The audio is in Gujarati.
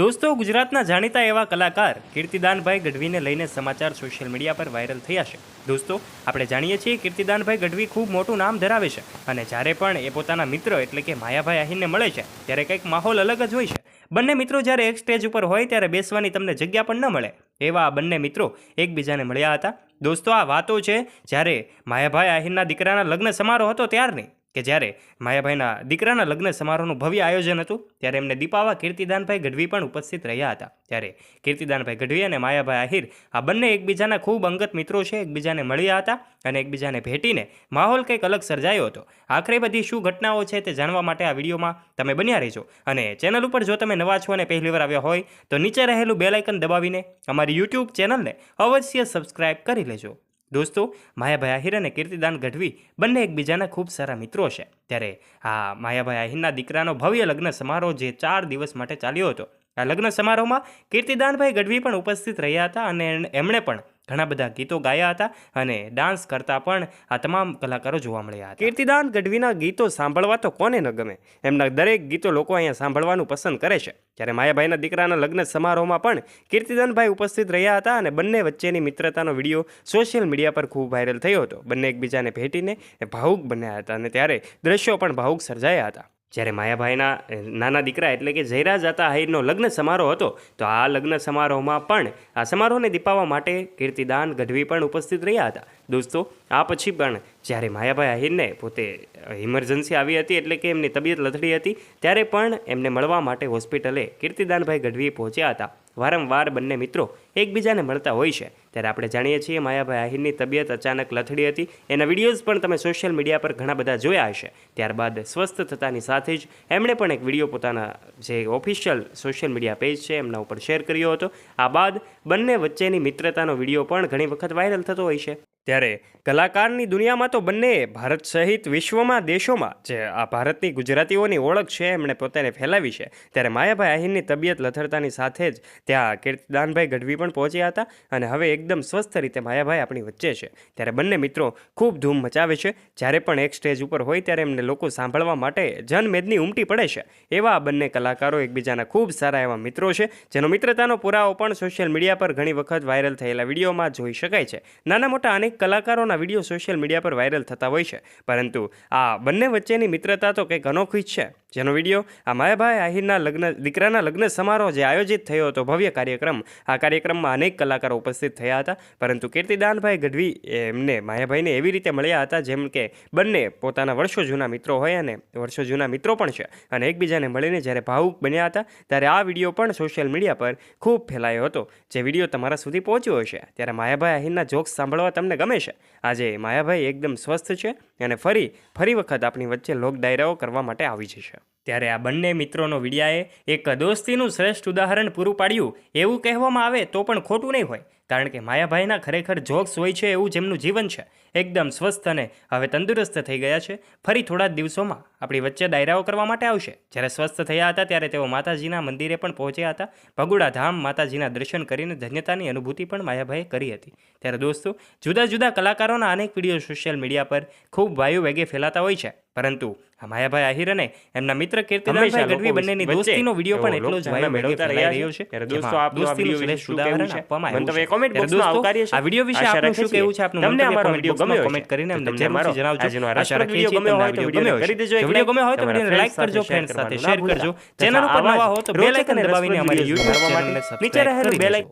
દોસ્તો, ગુજરાતના જાણીતા એવા કલાકાર કીર્તિદાનભાઈ ગઢવીને લઈને સમાચાર સોશિયલ મીડિયા પર વાયરલ થયા છે. દોસ્તો, આપણે જાણીએ છીએ કીર્તિદાનભાઈ ગઢવી ખૂબ મોટું નામ ધરાવે છે અને જ્યારે પણ એ પોતાના મિત્ર એટલે કે માયાભાઈ આહીરને મળે છે, ત્યારે કંઈક માહોલ અલગ જ હોય છે. બંને મિત્રો જ્યારે એક સ્ટેજ ઉપર હોય ત્યારે બેસવાની તમને જગ્યા પણ ન મળે. એવા આ બંને મિત્રો એકબીજાને મળ્યા હતા. દોસ્તો, આ વાતો છે જ્યારે માયાભાઈ આહિરના દીકરાના લગ્ન સમારોહ હતો ત્યારની. કે જ્યારે માયાભાઈના દીકરાના લગ્ન સમારોહનું ભવ્ય આયોજન હતું, ત્યારે એમને દીપાવા કીર્તિદાનભાઈ ગઢવી પણ ઉપસ્થિત રહ્યા હતા. ત્યારે કીર્તિદાનભાઈ ગઢવી અને માયાભાઈ આહિર આ બંને એકબીજાના ખૂબ અંગત મિત્રો છે, એકબીજાને મળ્યા હતા અને એકબીજાને ભેટીને માહોલ કંઈક અલગ સર્જાયો હતો. આખરે બધી શું ઘટનાઓ છે તે જાણવા માટે આ વિડીયોમાં તમે બન્યા રહેજો. અને ચેનલ ઉપર જો તમે નવા છો અને પહેલી વાર આવ્યા હોય, તો નીચે રહેલું બેલાઇકન દબાવીને અમારી યુટ્યુબ ચેનલને અવશ્ય સબસ્ક્રાઇબ કરી લેજો. દોસ્તો માયાભાઈ આહિર અને કીર્તિદાન ગઢવી બંને એકબીજાના ખૂબ સારા મિત્રો છે ત્યારે આ માયાભાઈ આહિરના દીકરાનો ભવ્ય લગ્ન સમારોહ જે ચાર દિવસ માટે ચાલ્યો હતો. આ લગ્ન સમારોહમાં કીર્તિદાનભાઈ ગઢવી પણ ઉપસ્થિત રહ્યા હતા અને એમણે પણ ઘણા બધા ગીતો ગાયા હતા અને ડાન્સ કરતા પણ આ તમામ કલાકારો જોવા મળ્યા હતા. કીર્તિદાન ગઢવીના ગીતો સાંભળવા તો કોને ન ગમે? એમના દરેક ગીતો લોકો અહીંયા સાંભળવાનું પસંદ કરે છે. જ્યારે માયાભાઈના દીકરાના લગ્ન સમારોહમાં પણ કીર્તિદાનભાઈ ઉપસ્થિત રહ્યા હતા અને બંને વચ્ચેની મિત્રતાનો વીડિયો સોશિયલ મીડિયા પર ખૂબ વાયરલ થયો હતો. બંને એકબીજાને ભેટીને ભાવુક બન્યા હતા અને ત્યારે દ્રશ્યો પણ ભાવુક સર્જાયા હતા. જ્યારે માયાભાઈના નાના દીકરા એટલે કે જયરાજ આહિરનો લગ્ન સમારોહ હતો, તો આ લગ્ન સમારોહમાં પણ આ સમારોહને દીપાવવા માટે કીર્તિદાન, ગઢવી પણ ઉપસ્થિત રહ્યા હતા. દોસ્તો, આ પછી પણ જ્યારે માયાભાઈ આહિરને પોતે ઇમરજન્સી આવી હતી એટલે કે એમની તબિયત લથડી હતી, ત્યારે પણ એમને મળવા માટે હોસ્પિટલે કીર્તિદાનભાઈ ગઢવી પહોંચ્યા હતા. વારંવાર બંને મિત્રો એકબીજાને મળતા હોય છે. ત્યારે આપણે જાણીએ છીએ માયાભાઈ આહિરની તબિયત અચાનક લથડી હતી. એના વિડીયોઝ પણ તમે સોશિયલ મીડિયા પર ઘણા બધા જોયા હશે. ત્યારબાદ સ્વસ્થ થતાની સાથે જ એમણે પણ એક વીડિયો પોતાના જે ઓફિશિયલ સોશિયલ મીડિયા પેજ છે એમના ઉપર શેર કર્યો હતો. આ બાદ બંને વચ્ચેની મિત્રતાનો વીડિયો પણ ઘણી વખત વાયરલ થતો હોય છે. ત્યારે કલાકારની દુનિયામાં તો બંને ભારત સહિત વિશ્વમાં, દેશોમાં જે આ ભારતની ગુજરાતીઓની ઓળખ છે એમણે પોતાને ફેલાવી છે. ત્યારે માયાભાઈ આહિરની તબિયત લથડતાની સાથે જ ત્યાં કીર્તિદાનભાઈ ગઢવી પણ પહોંચ્યા હતા અને હવે એકદમ સ્વસ્થ રીતે માયાભાઈ આપણી વચ્ચે છે. ત્યારે બંને મિત્રો ખૂબ ધૂમ મચાવે છે. જ્યારે પણ એક સ્ટેજ ઉપર હોય ત્યારે એમને લોકો સાંભળવા માટે જનમેદની ઉમટી પડે છે. એવા આ બંને કલાકારો એકબીજાના ખૂબ સારા એવા મિત્રો છે, જેનો મિત્રતાનો પુરાવો પણ સોશિયલ મીડિયા પર ઘણી વખત વાયરલ થયેલા વિડીયોમાં જોઈ શકાય છે. નાના મોટા અનેક કલાકારોના વીડિયો સોશિયલ મીડિયા પર વાયરલ થતા હોય છે. પરંતુ આ બંને વચ્ચેની મિત્રતા તો કંઈક અનોખી જ છે. જેનો વીડિયો આ માયાભાઈ આહિરના લગ્ન, દીકરાના લગ્ન સમારોહ જે આયોજિત થયો હતો, ભવ્ય કાર્યક્રમ. આ કાર્યક્રમમાં અનેક કલાકારો ઉપસ્થિત થયા હતા. પરંતુ કીર્તિદાનભાઈ ગઢવી એમને માયાભાઈને એવી રીતે મળ્યા હતા, જેમ કે બંને પોતાના વર્ષો જૂના મિત્રો હોય અને વર્ષો જૂના મિત્રો પણ છે. અને એકબીજાને મળીને જ્યારે ભાવુક બન્યા હતા, ત્યારે આ વીડિયો પણ સોશિયલ મીડિયા પર ખૂબ ફેલાયો હતો. જે વીડિયો તમારા સુધી પહોંચ્યો હશે, ત્યારે માયાભાઈ આહિરના જોક્સ સાંભળવા તમને ગમે છે? આજે માયાભાઈ એકદમ સ્વસ્થ છે. અને ફરી ફરી વખત આપણી વચ્ચે લોક ડાયરાઓ કરવા માટે આવી જશે. ત્યારે આ બંને મિત્રોનો વિડિયાએ એક દોસ્તીનું શ્રેષ્ઠ ઉદાહરણ પૂરું પાડ્યું. એવું કહેવામાં આવે તો પણ ખોટું નહીં હોય, કારણ કે માયાભાઈના ખરેખર જોક્સ હોય છે એવું જેમનું જીવન છે. એકદમ સ્વસ્થ અને હવે તંદુરસ્ત થઈ ગયા છે. ફરી થોડા દિવસોમાં. આપણી વચ્ચે ડાયરાઓ કરવા માટે આવશે. જ્યારે સ્વસ્થ થયા હતા ત્યારે તેઓ માતાજીના મંદિરે પણ પહોંચ્યા હતા. ભગુડા ધામ માતાજીના દર્શન કરીને ધન્યતાની અનુભૂતિ પણ માયાભાઈએ કરી હતી. ત્યારે દોસ્તો, જુદા જુદા કલાકારોના અનેક વીડિયો સોશિયલ મીડિયા પર ખૂબ વાયુ વેગે ફેલાતા હોય છે. પરંતુ હમાયાભાઈ આહિર અને એમના મિત્ર કીર્તિદાનભાઈ ગઢવી બંનેની દોસ્તીનો વીડિયો પણ એટલો જ વાયુ મેળવતા રહ્યો છે. ત્યારે દોસ્તો આપ આ વીડિયો વિશે શું કહેવું છે? આપવામાં આવ્યું છે. comment box આવકારીએ છીએ. આ વીડિયો વિશે આપનું શું કહેવું છે? આપનું તમને અમારો વીડિયો ગમ્યો કોમેન્ટ કરીને અમને જરૂરથી જણાવજો. આશા રાખીએ વીડિયો છીએ ગમ્યો હોય તો વીડિયો. કરી દેજો. વીડિયો ગમ્યો હોય તો વિડીયોને લાઈક કરજો friends સાથે share કરજો. ચેનલ ઉપર નવા હો તો બેલ આઇકન દબાવીને અમારી YouTube ચેનલને નીચે રહેલું